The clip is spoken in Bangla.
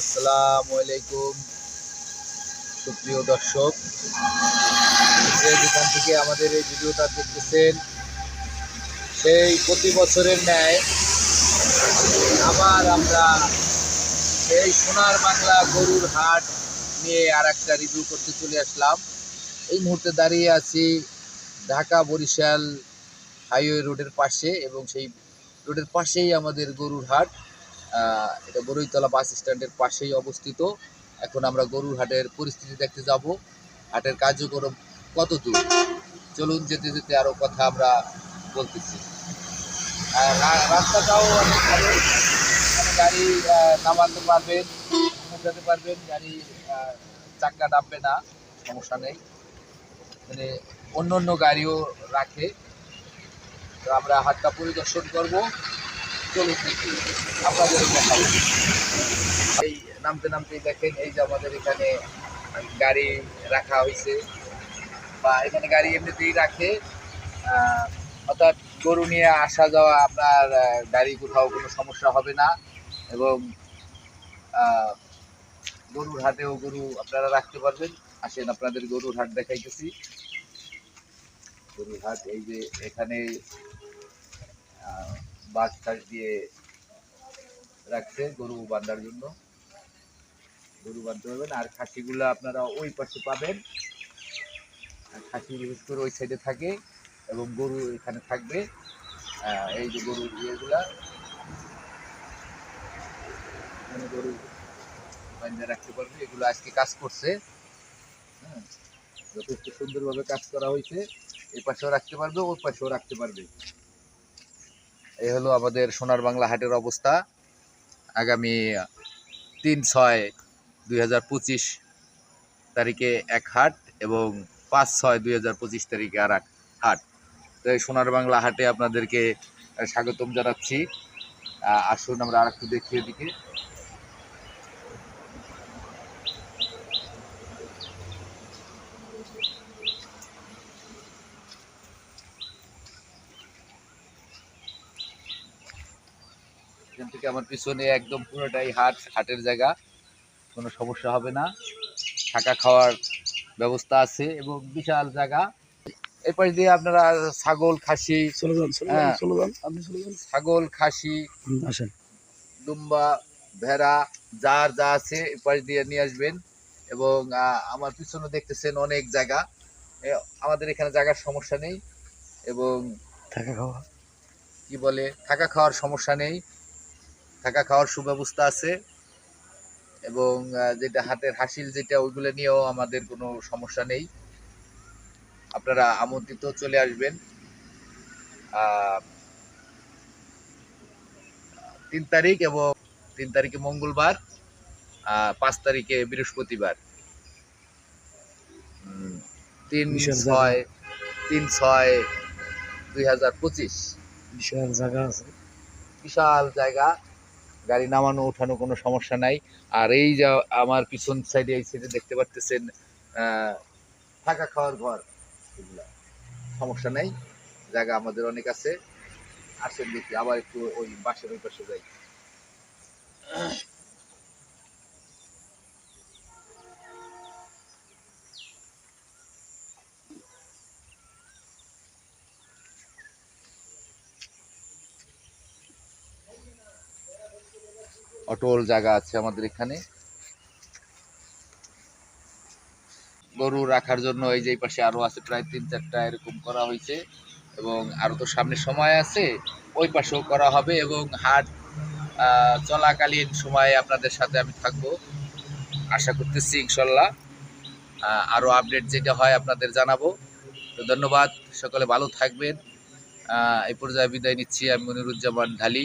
আসসালামু আলাইকুম। সুপ্রিয় দর্শক, যে যেখান থেকে আমাদের এই ভিডিওটা দেখতেছেন, সেই প্রতি বছরের ন্যায় আবার আমরা এই সোনার বাংলা গরুর হাট নিয়ে আর একটা রিভিউ করতে চলে আসলাম। এই মুহূর্তে দাঁড়িয়ে আছি ঢাকা বরিশাল হাইওয়ে রোডের পাশে এবং সেই রোডের পাশেই আমাদের গরুর হাট। এটা বরৈতলা বাস স্ট্যান্ডের পাশেই অবস্থিত। এখন আমরা গরুর হাটের পরিস্থিতি দেখতে যাব। হাটের কার্যক্রম কত দূর? চলুন যেতে যেতে আরও কথা আমরা বলতেছি। রাস্তাটাও অনেক ভালো। গাড়ি নামাতে পারবেন উঠাতে পারবেন। গাড়ি চাক্কা ডাববে না, সমস্যা নেই। মানে অন্য অন্য গাড়িও রাখে। তো আমরা হাটটা পরিদর্শন করব। চলুন আপনাদের এই নামতে নামতে দেখেন, এই যে আমাদের এখানে গাড়ি রাখা হয়েছে, বা এখানে গাড়ি এমনিতেই রাখে অর্থাৎ গরু নিয়ে আসা যাওয়া আপনার গাড়ি কোথাও কোনো সমস্যা হবে না, এবং গরুর হাটেও গরু আপনারা রাখতে পারবেন। আসেন, আপনাদের গরুর হাট দেখাইতেছি। গরুর হাট এই যে এখানে বাঁশ টাস দিয়ে রাখছে গরু বান্ধার জন্য। গরু বাঁধতে পারবেন। আর খাসিগুলো আপনারা ওই পাশে পাবেন। আর খাসি বিশেষ করে ওই সাইডে থাকে এবং গরু এখানে থাকবে। এই যে গরুর ইয়েগুলা। এখানে গরু বান্ধে রাখতে পারবে। এগুলো আজকে কাজ করছে। হ্যাঁ যথেষ্ট সুন্দরভাবে কাজ করা হয়েছে। এই পাশেও রাখতে পারবে, ওই পাশেও রাখতে পারবে। এই হলো আমাদের সোনার বাংলা হাটের অবস্থা। আগামী তিন ছয় দুই তারিখে এক হাট এবং পাঁচ ছয় দুই তারিখে আর এক হাট। তো এই সোনার বাংলা হাটে আপনাদেরকে স্বাগতম জানাচ্ছি। আসুন আমরা আর একটু দেখি এদিকে। এখান থেকে আমার পিছনে একদম পুরোটাই হাট হাটের জায়গা। কোনো সমস্যা হবে না। থাকা খাওয়ার ব্যবস্থা আছে এবং বিশাল জায়গা। এরপর দিয়ে আপনারা ছাগল খাসি হ্যাঁ। ছাগল খাসি দুম্বা ভেড়া যার যা আছে এরপর দিয়ে নিয়ে আসবেন। এবং আমার পিছনে দেখতেছেন অনেক জায়গা। আমাদের এখানে জায়গার সমস্যা নেই। এবং থাকা খাওয়া। কি বলে? থাকা খাওয়ার সমস্যা নেই। থাকা খাওয়ার সুব্যবস্থা আছে এবং যেটা হাতের হাসিল যেটা ওইগুলো নিয়েও আমাদের কোনো সমস্যা নেই। আপনারা আমন্ত্রিত চলে আসবেন। তিন তারিখ এবং তিন তারিখে মঙ্গলবার পাঁচ তারিখে বৃহস্পতিবার। তিন ছয় তিন ছয় দুই হাজার পঁচিশ। বিশাল জায়গা আছে। বিশাল জায়গা। গাড়ি নামানো ওঠানো কোনো সমস্যা নাই। আর এই যা আমার পিছন সাইডে এই সাইডে দেখতে পাচ্ছেন থাকা খাওয়ার ঘর, এগুলো। সমস্যা নাই, জায়গা আমাদের অনেক আছে। আসেন দেখি, আবার একটু ওই বাসের ওই পাশে যাই। অটল জায়গা আছে আমাদের এখানে। গরু রাখার জন্য এই যে পাশে আরও আছে, প্রায় তিন চারটা এরকম করা হয়েছে এবং আরও তো সামনে সময় আছে, ওই পাশেও করা হবে এবং হাট চলাকালীন সময়ে আপনাদের সাথে আমি থাকব। আশা করতেছি ইনশাল্লাহ আরও আপডেট যেটা হয় আপনাদের জানাব। তো ধন্যবাদ, সকলে ভালো থাকবেন। এই পর্যায়ে বিদায় নিচ্ছি, আমি মনিরুজ্জামান ঢালি।